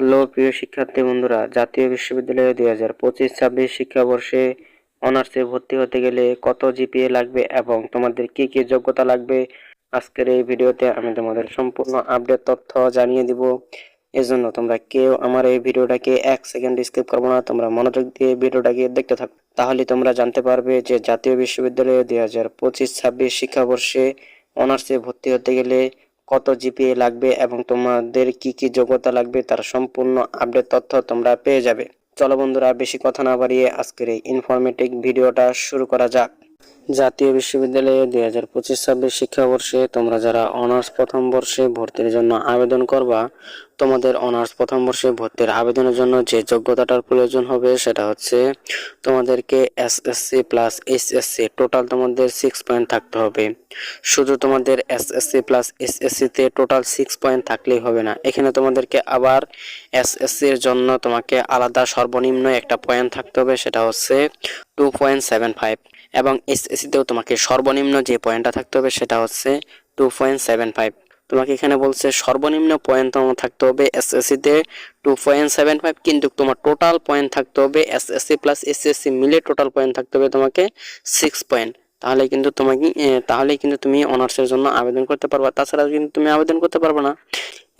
Hello, প্রিয় শিক্ষার্থী বন্ধুরা, জাতীয় বিশ্ববিদ্যালয়ে দুই হাজার পঁচিশ, ছাব্বিশ শিক্ষাবর্ষে অনার্সে ভর্তি হতে গেলে কত জিপিএ লাগবে এবং তোমাদের কি কি যোগ্যতা লাগবে? আজকের এই ভিডিওতে আমি তোমাদের সম্পূর্ণ আপডেট তথ্য জানিয়ে দিব। এজন্য তোমরা কেউ আমার এই ভিডিওটাকে এক সেকেন্ড স্কিপ করব না, তোমরা মনোযোগ দিয়ে ভিডিওটাকে দেখতে থাকো। তাহলে তোমরা জানতে পারবে যে জাতীয় বিশ্ববিদ্যালয়ে দুই হাজার পঁচিশ, ছাব্বিশ শিক্ষাবর্ষে অনার্সে ভর্তি হতে গেলে কত জিপিএ লাগবে এবং তোমাদের কি কি যোগ্যতা লাগবে তার সম্পূর্ণ আপডেট তথ্য তোমরা পেয়ে যাবে। চলো বন্ধুরা, বেশি কথা না বাড়িয়ে আজকের এই ইনফরমেটিভ ভিডিওটা শুরু করা যাক। জাতীয় বিশ্ববিদ্যালয়ে দুই হাজার পঁচিশ ছাব্বিশ শিক্ষাবর্ষে তোমরা যারা অনার্স প্রথম বর্ষে ভর্তির জন্য আবেদন করবা তোমাদের অনার্স প্রথম বর্ষে ভর্তির আবেদনের জন্য যে যোগ্যতাটার প্রয়োজন হবে সেটা হচ্ছে তোমাদেরকে এসএসসি প্লাস এইচএসসি টোটাল তোমাদের সিক্স পয়েন্ট থাকতে হবে। শুধু তোমাদের এসএসসি প্লাস এইচএসসিতে টোটাল সিক্স পয়েন্ট থাকলেই হবে না। এখানে তোমাদেরকে আবার এসএসসির জন্য তোমাকে আলাদা সর্বনিম্ন একটা পয়েন্ট থাকতে হবে, সেটা হচ্ছে টু পয়েন্ট সেভেন ফাইভ এবং এসএসসিতেও তোমাকে সর্বনিম্ন যে পয়েন্টটা থাকতে হবে, সেটা হচ্ছে টু পয়েন্ট সেভেন ফাইভ তোমাকে এখানে বলছে সর্বনিম্ন পয়েন্ট তোমার থাকতে হবে এসএসসিতে টু পয়েন্ট সেভেন ফাইভ কিন্তু তোমার টোটাল পয়েন্ট থাকতে হবে এসএসসি প্লাস এসএসসি মিলে টোটাল পয়েন্ট থাকতে হবে তোমাকে সিক্স পয়েন্ট তাহলে কিন্তু তোমাকে তাহলে কিন্তু তুমি অনার্সের জন্য আবেদন করতে পারবা। তাছাড়া কিন্তু তুমি আবেদন করতে পারবে না।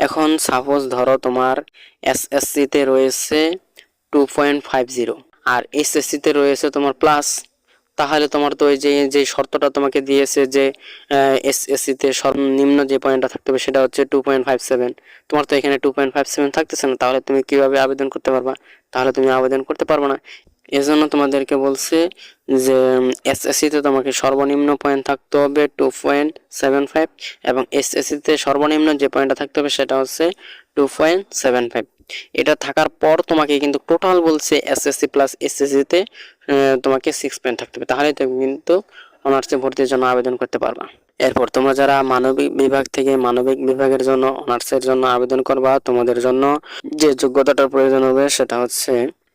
এখন সাপোজ ধরো তোমার এসএসসিতে রয়েছে টু পয়েন্ট ফাইভ জিরো আর এসএসসিতে রয়েছে তোমার প্লাস তাহলে তোমার তো ওই যে যে শর্তটা তোমাকে দিয়েছে যে এসএসসিতে সর্বনিম্ন যে পয়েন্টটা থাকতে হবে সেটা হচ্ছে টু পয়েন্ট ফাইভ সেভেন তোমার তো এখানে টু পয়েন্ট ফাইভ সেভেন থাকতেছে না, তাহলে তুমি কীভাবে আবেদন করতে পারবা? তাহলে তুমি আবেদন করতে পারবে না। এজন্য তোমাদেরকে বলছে যে এসএসসিতে তোমাকে সর্বনিম্ন পয়েন্ট থাকতে হবে টু পয়েন্ট সেভেন ফাইভ এবং এসএসসিতে সর্বনিম্ন যে পয়েন্টটা থাকতে হবে সেটা হচ্ছে টু পয়েন্ট সেভেন ফাইভ এটা থাকার পর তোমাকে কিন্তু টোটাল বলছে এসএসসি প্লাস এসএসসিতে তোমাকে সিক্স পয়েন্ট থাকতে হবে। তাহলে তুমি কিন্তু অনার্সে ভর্তির জন্য আবেদন করতে পারবা। এরপর তোমরা যারা মানবিক বিভাগ থেকে মানবিক বিভাগের জন্য অনার্সের জন্য আবেদন করবা, তোমাদের জন্য যে যোগ্যতাটার প্রয়োজন হবে সেটা হচ্ছে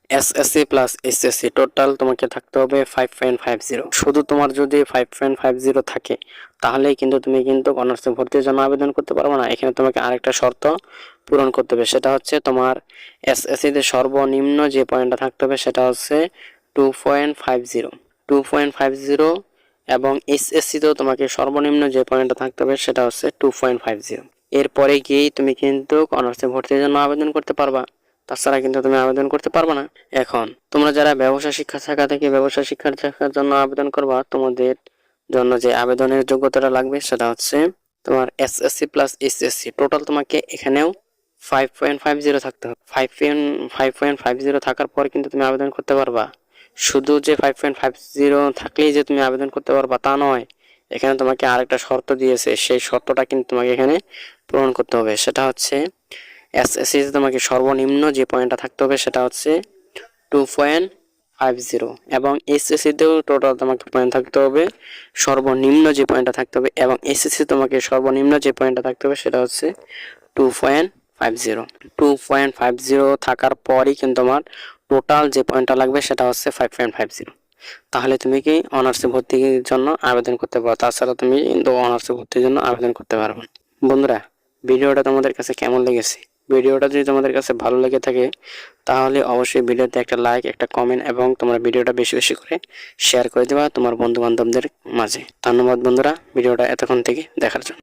এসএসসি প্লাস এসএসসি টোটাল তোমাকে থাকতে হবে ফাইভ পয়েন্ট ফাইভ জিরো শুধু তোমার যদি ফাইভ পয়েন্ট ফাইভ জিরো থাকে, তাহলেই কিন্তু তুমি কিন্তু অনার্সে ভর্তির জন্য আবেদন করতে পারবে না। এখানে তোমাকে আরেকটা শর্ত পূরণ করতে হবে। সেটা হচ্ছে তোমার এসএসসিতে সর্বনিম্ন যে পয়েন্টটা থাকতে হবে সেটা হচ্ছে two point five zero two point five zero এবং এসএসসিতেও তোমাকে সর্বনিম্ন যে পয়েন্টটা থাকতে হবে সেটা হচ্ছে টু পয়েন্ট ফাইভ জিরো এরপরে গিয়েই তুমি কিন্তু অনার্সে ভর্তির জন্য আবেদন করতে পারবা। তাছাড়া কিন্তু তুমি আবেদন করতে পারবে না। এখন, তোমরা যারা ব্যবসা শিক্ষা শাখা থেকে ব্যবসা শিক্ষার শাখার জন্য আবেদন করবা, তোমাদের জন্য যে আবেদনের যোগ্যতাটা লাগবে সেটা হচ্ছে তোমার এসএসসি প্লাস এসএসসি টোটাল তোমাকে এখানেও ফাইভ পয়েন্ট ফাইভ জিরো থাকতে হবে। Five point five point five zero থাকার পর কিন্তু তুমি আবেদন করতে পারবা। শুধু যে ফাইভ পয়েন্ট ফাইভ জিরো থাকলেই যে তুমি আবেদন করতে পারবা তা নয়, এখানে তোমাকে আরেকটা শর্ত দিয়েছে। সেই শর্তটা কিন্তু তোমাকে এখানে পূরণ করতে হবে। সেটা হচ্ছে এস এস এসএসসিতে তোমাকে সর্বনিম্ন যে পয়েন্টটা থাকতে হবে সেটা হচ্ছে টু পয়েন্ট ফাইভ জিরো এবং এসএসসিতেও টোটাল তোমাকে পয়েন্ট থাকতে হবে, সর্বনিম্ন যে পয়েন্টটা থাকতে হবে এবং এসএসসি তোমাকে সর্বনিম্ন যে পয়েন্টটা থাকতে হবে সেটা হচ্ছে two point five zero two point five zero থাকার পরই কিন্তু তোমার টোটাল যে পয়েন্টটা লাগবে সেটা হচ্ছে ফাইভ পয়েন্ট ফাইভ জিরো তাহলে তুমি কি অনার্সে ভর্তির জন্য আবেদন করতে পারো, তাছাড়া তুমি কিন্তু অনার্সে ভর্তির জন্য আবেদন করতে পারবে। বন্ধুরা, ভিডিওটা তোমাদের কাছে কেমন লেগেছে? ভিডিওটা যদি তোমাদের কাছে ভালো লেগে থাকে, তাহলে অবশ্যই ভিডিওতে একটা লাইক একটা কমেন্ট এবং তোমরা ভিডিওটা বেশি বেশি করে শেয়ার করে দেবা তোমার বন্ধু বান্ধবদের মাঝে। ধন্যবাদ বন্ধুরা, ভিডিওটা এতক্ষণ থেকে দেখার জন্য।